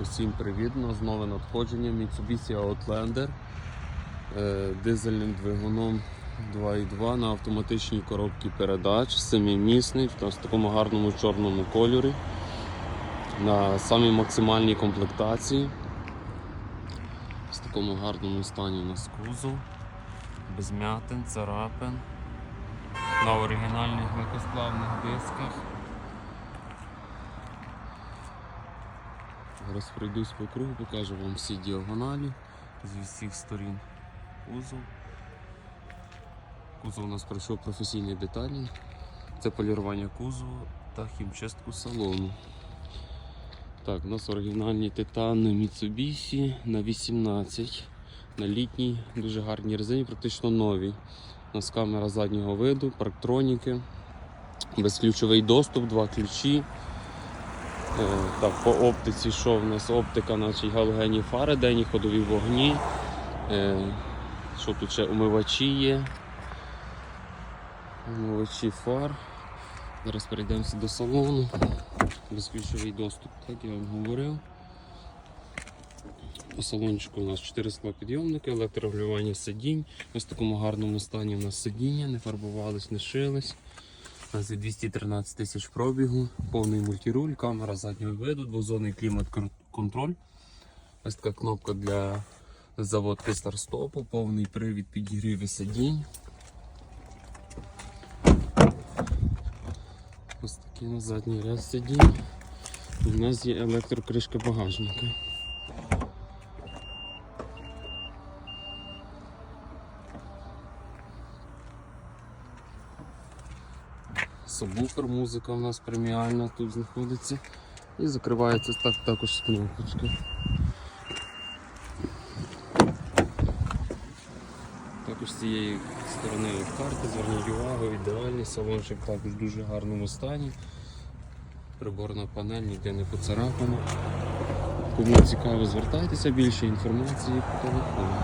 Усім привіт! У нас нове надходження Mitsubishi Outlander е, дизельним двигуном 2.2 на автоматичній коробці передач, семимісний, в такому гарному чорному кольорі, на самій максимальній комплектації. В такому гарному стані у нас кузов, без м'ятин, царапин, на оригінальних легкосплавних дисках. Зараз пройдусь по кругу, покажу вам всі діагоналі з усіх сторін кузов. Кузов у нас пройшов професійні деталі. Це полірування кузову та хімчистку салону. Так, у нас оригінальні титани Mitsubishi на 18 на літній, дуже гарній резині, практично нові. У нас камера заднього виду, парктроніки, безключовий доступ, два ключі. Е, Так, по оптиці, що в нас оптика, значить галогенні фари, денні ходові вогні. Е, Що тут ще умивачі є? Умивачі фар. Зараз перейдемося до салону. Безключовий доступ, так я вам говорив. По салончику у нас 4 склопідйомники, електрорегулювання сидінь. Ось в такому гарному стані у нас сидіння, не фарбувались, не шились. У нас є 213 тисяч пробігу, повний мультируль, камера заднього виду, двозонний клімат-контроль. Ось така кнопка для заводки старт-стопу, повний привід підігріву сидінь. Ось такий на задній ряд сидінь. У нас є електрокришка багажника. Сабвуфер, музика у нас преміальна тут знаходиться. І закривається так також з. Також з цієї сторони карти, зверніть увагу, ідеальний салончик також в дуже гарному стані. Приборна панель ніде не поцарапана. Кому цікаво, звертайтеся більше інформації по телефону.